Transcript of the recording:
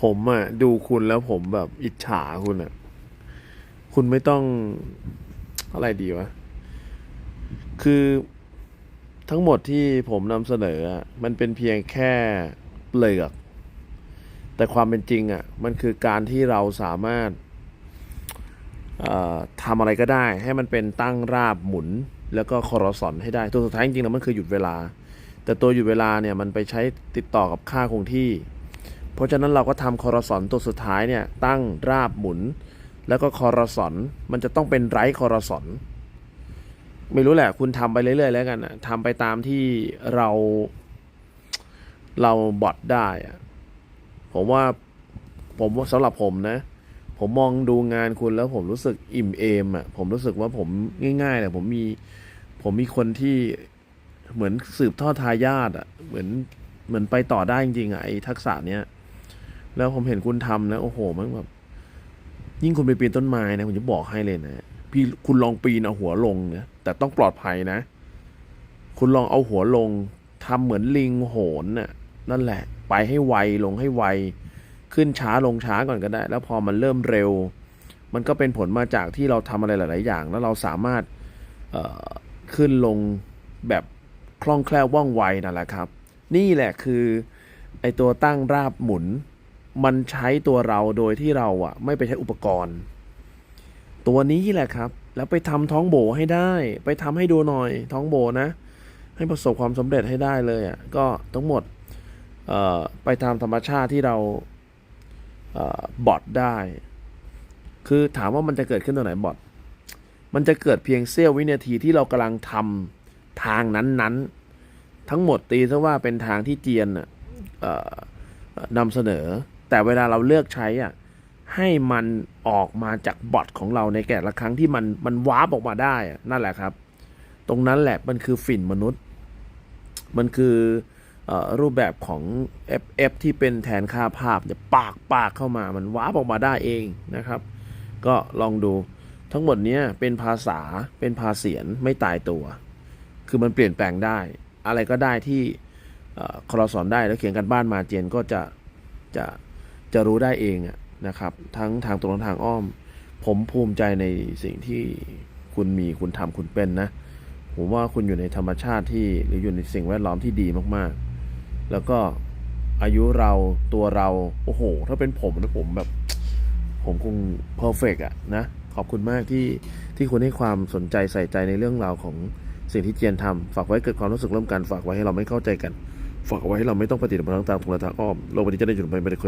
ผมอะดูคุณแล้วผมแบบอิจฉาคุณอะคุณไม่ต้องอะไรดีวะ คือทั้งหมดที่ผมนำเสนอมันเป็นเพียงแค่เปลือก แต่ความเป็นจริงอะมันคือการที่เราสามารถทำอะไรก็ได้ ให้มันเป็นตั้งราบหมุน แล้วก็คอรสอนให้ได้ ตัวสุดท้ายจริงๆแล้วมันคือหยุดเวลา แต่ตัวหยุดเวลาเนี่ยมันไปใช้ติดต่อกับค่าคงที่ เพราะฉะนั้นเราก็ทำคอรสอนตัวสุดท้ายเนี่ยตั้งราบหมุน แล้วก็คอรสอนมันจะต้องเป็นไร้คอรสอนไม่รู้แหละ คุณทำไปเรื่อยๆแล้วกันนะทำไปตามที่เรา เราบอทได้อะผมว่าผมว่าสำหรับผมนะ ผมมองดูงานคุณแล้วผมรู้สึกอิ่มเอมอะผมรู้สึกว่าผมง่ายๆเลยผมมีผมมีคนที่เหมือนสืบทอดทายาทอะเหมือนเหมือนไปต่อได้จริงๆอะไอ้ทักษะเนี้ย แล้วผมเห็นคุณทำนะโอ้โหมันแบบยิ่งคุณไปปีนต้นไม้นะผมจะบอกให้เลยนะพี่คุณลองปีนเอาหัวลงนะแต่ต้องปลอดภัยนะ คุณลองเอาหัวลงทำเหมือนลิงโหนน่ะนั่นแหละ ไปให้ไวลงให้ไว ขึ้นช้าลงช้าก่อนก็ได้ แล้วพอมันเริ่มเร็ว มันก็เป็นผลมาจากที่เราทำอะไรหลาย ๆ อย่าง แล้วเราสามารถขึ้นลงแบบคล่องแคล่วว่องไวนั่นแหละครับ นี่แหละคือไอตัวตั้งราบหมุน มันใช้ตัวเราโดยที่เราอะไม่ไปใช้อุปกรณ์ ตัวนี้แหละครับ แล้วไปทำท้องโบให้ได้ ไปทำให้ดูหน่อยท้องโบนะ ให้ประสบความสำเร็จให้ได้เลยอะก็ทั้งหมดไปตามธรรมชาติที่เราเออบอทได้ คือถามว่ามันจะเกิดขึ้นตรงไหนบอทมันจะเกิดเพียงเสี้ยววินาทีที่เรากำลังทำทางนั้นๆ ทั้งหมดตีซะว่าเป็นทางที่เจียนนำเสนอ แต่เวลาเราเลือกใช้อะให้มันออกมาจากบอทของเราในแต่ละครั้งที่มันมันวาร์ปออกมาได้นั่นแหละครับ ตรงนั้นแหละมันคือฝิ่นมนุษย์ มันคืออรูปแบบของ FF ที่เป็นแทนค่าภาพเนี่ยปากปากเข้ามามันวาร์ปออกมาได้เองนะครับ ก็ลองดูทั้งหมดนี้เป็นภาษาเป็นภาเสียนไม่ตายตัว คือมันเปลี่ยนแปลงได้ อะไรก็ได้ที่เอ่อคอรสอนได้แล้วเขียนกันบ้านมาเจนก็จะจะ จะรู้ได้เองนะครับ ทั้งทางตรงทางอ้อม ผมภูมิใจในสิ่งที่คุณมีคุณทำคุณเป็นนะ ผมว่าคุณอยู่ในธรรมชาติที่หรืออยู่ในสิ่งแวดล้อมที่ดีมากๆ แล้วก็อายุเราตัวเรา โอ้โห ถ้าเป็นผมนะผมแบบ ผมคงเพอร์เฟกอะนะ ขอบคุณมากที่ที่คุณให้ความสนใจใส่ใจในเรื่องราวของสิ่งที่เจียนทำฝากไว้เกิดความรู้สึกร่วมกันฝากไว้ให้เราไม่เข้าใจกัน ฝากไว้ให้เราไม่ต้องปฏิบัติตามทางตรงและทางอ้อมโลกใบนี้จะได้อยู่ไปไม่ได้ค